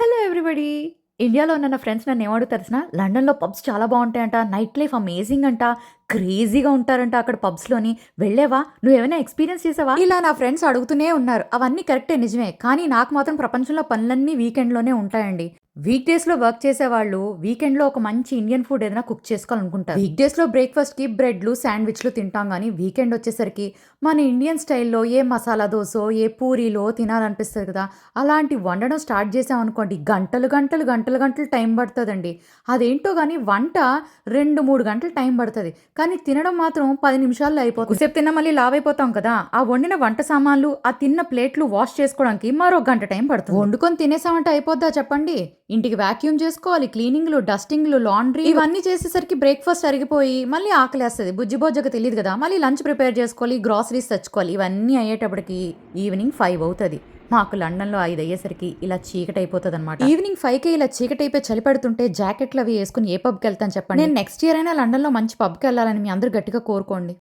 Hello everybody. ఇండియాలో ఉన్న నా ఫ్రెండ్స్ నన్ను ఏమడుగు తెలిసిన లండన్లో పబ్స్ చాలా బాగుంటాయంట నైట్ లైఫ్ అమేజింగ్ అంట క్రేజీగా ఉంటారంట అక్కడ పబ్స్లోని. వెళ్ళేవా? నువ్వు ఏమైనా ఎక్స్పీరియన్స్ చేసావా? ఇలా నా ఫ్రెండ్స్ అడుగుతూనే ఉన్నారు. అవన్నీ కరెక్టే నిజమే. కానీ నాకు మాత్రం ప్రపంచంలో పనులన్నీ వీకెండ్లోనే ఉంటాయండి. వీక్ డేస్లో వర్క్ చేసేవాళ్ళు వీకెండ్లో ఒక మంచి ఇండియన్ ఫుడ్ ఏదైనా కుక్ చేసుకోవాలనుకుంటారు. వీక్ డేస్లో బ్రేక్ఫాస్ట్కి బ్రెడ్లు శాండ్విచ్లు తింటాం కానీ వీకెండ్ వచ్చేసరికి మన ఇండియన్ స్టైల్లో ఏ మసాలా దోశ ఏ పూరీలో తినాలనిపిస్తుంది కదా అలాంటి వండడం స్టార్ట్ చేసామనుకోండి గంటలు గంటలు గంటలు గంటలు టైం పడుతుందండి. అదేంటో కానీ వంట రెండు మూడు గంటలు టైం పడుతుంది. కానీ తినడం మాత్రం పది నిమిషాల్లో అయిపోతుంది. సేపు తిన్న మళ్ళీ లావ్ అయిపోతాం కదా ఆ వండిన వంట సామాన్లు ఆ తిన్న ప్లేట్లు వాష్ చేసుకోవడానికి మరో గంట టైం పడుతుంది. వండుకొని తినేసామంటే అయిపోద్దా చెప్పండి? ఇంటికి వాక్యూమ్ చేసుకోవాలి క్లీనింగ్లు డస్టింగ్లు లాండ్రీ ఇవన్నీ చేసేసరికి బ్రేక్ఫాస్ట్ అరిగిపోయి మళ్ళీ ఆకలేస్తుంది బుజ్జిబోజ్జకు తెలియదు కదా మళ్ళీ లంచ్ ప్రిపేర్ చేసుకోవాలి గ్రాసరీస్ తెచ్చుకోవాలి. ఇవన్నీ అయ్యేటప్పటికి ఈవినింగ్ ఫైవ్ అవుతుంది. మాకు లండన్లో ఐదు అయ్యేసరికి ఇలా చీకటి అయిపోతుంది అనమాట ఈవినింగ్ ఫైవ్కి ఇలా చీకటి అయిపోయి చలి పడుతుంటే జాకెట్లు అవి వేసుకుని ఏ పబ్కి వెళ్తాను చెప్పండి? నేను నెక్స్ట్ ఇయర్ అయినా లండన్లో మంచి పబ్కి వెళ్ళాలని మీ అందరూ గట్టిగా కోరుకోండి.